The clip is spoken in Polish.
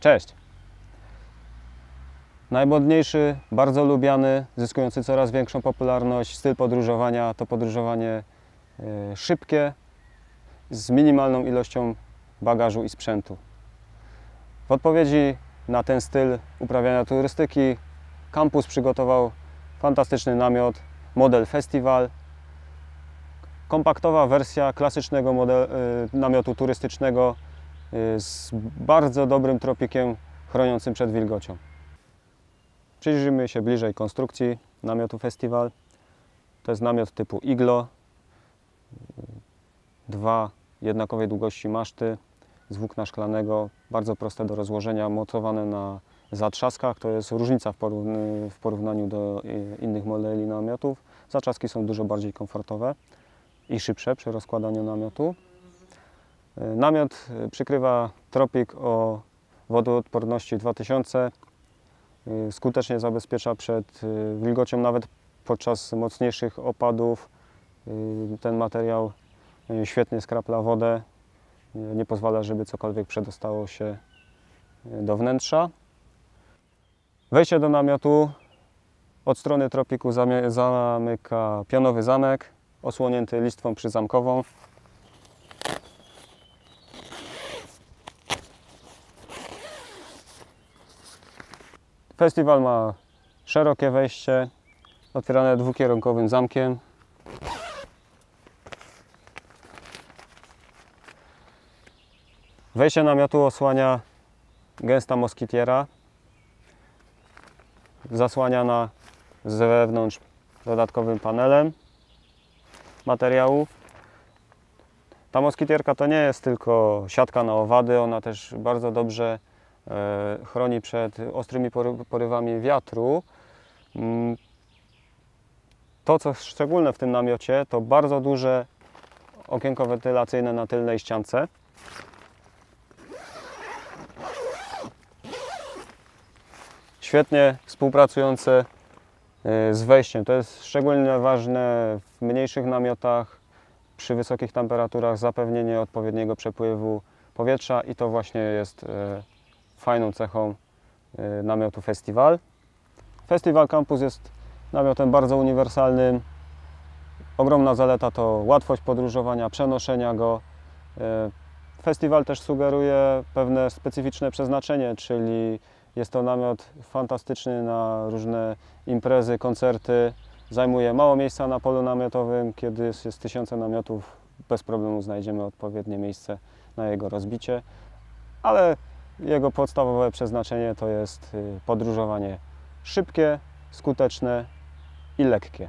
Cześć! Najmodniejszy, bardzo lubiany, zyskujący coraz większą popularność styl podróżowania to podróżowanie e, szybkie, z minimalną ilością bagażu i sprzętu. W odpowiedzi na ten styl uprawiania turystyki kampus przygotował fantastyczny namiot, model Festival. Kompaktowa wersja klasycznego model, y, namiotu turystycznego z bardzo dobrym tropikiem chroniącym przed wilgocią. Przyjrzyjmy się bliżej konstrukcji namiotu Festival. To jest namiot typu iglo. Dwa jednakowej długości maszty z włókna szklanego, bardzo proste do rozłożenia, mocowane na zatrzaskach. To jest różnica w porównaniu do y, innych modeli namiotów. Zatrzaski są dużo bardziej komfortowe i szybsze przy rozkładaniu namiotu. Namiot y, przykrywa tropik o wodoodporności 2000. Y, Skutecznie zabezpiecza przed y, wilgocią nawet podczas mocniejszych opadów. Ten materiał świetnie skrapla wodę, nie pozwala, żeby cokolwiek przedostało się do wnętrza. Wejście do namiotu od strony tropiku zamyka pionowy zamek osłonięty listwą przyzamkową. Festiwal ma szerokie wejście, otwierane dwukierunkowym zamkiem. Wejście namiotu osłania gęsta moskitiera, zasłaniana z wewnątrz dodatkowym panelem materiałów. Ta moskitierka to nie jest tylko siatka na owady, ona też bardzo dobrze chroni przed ostrymi pory- porywami wiatru. Mm, To, co szczególne w tym namiocie, to bardzo duże okienko wentylacyjne na tylnej ściance. Świetnie współpracujące e, z wejściem. To jest szczególnie ważne w mniejszych namiotach, przy wysokich temperaturach zapewnienie odpowiedniego przepływu powietrza i to właśnie jest e, fajną cechą e, namiotu Festival. Festival Campus jest namiotem bardzo uniwersalnym. Ogromna zaleta to łatwość podróżowania, przenoszenia go. E, Festiwal też sugeruje pewne specyficzne przeznaczenie, czyli jest to namiot fantastyczny na różne imprezy, koncerty. Zajmuje mało miejsca na polu namiotowym. Kiedy jest tysiące namiotów, bez problemu znajdziemy odpowiednie miejsce na jego rozbicie. Ale jego podstawowe przeznaczenie to jest y, podróżowanie szybkie, skuteczne i lekkie.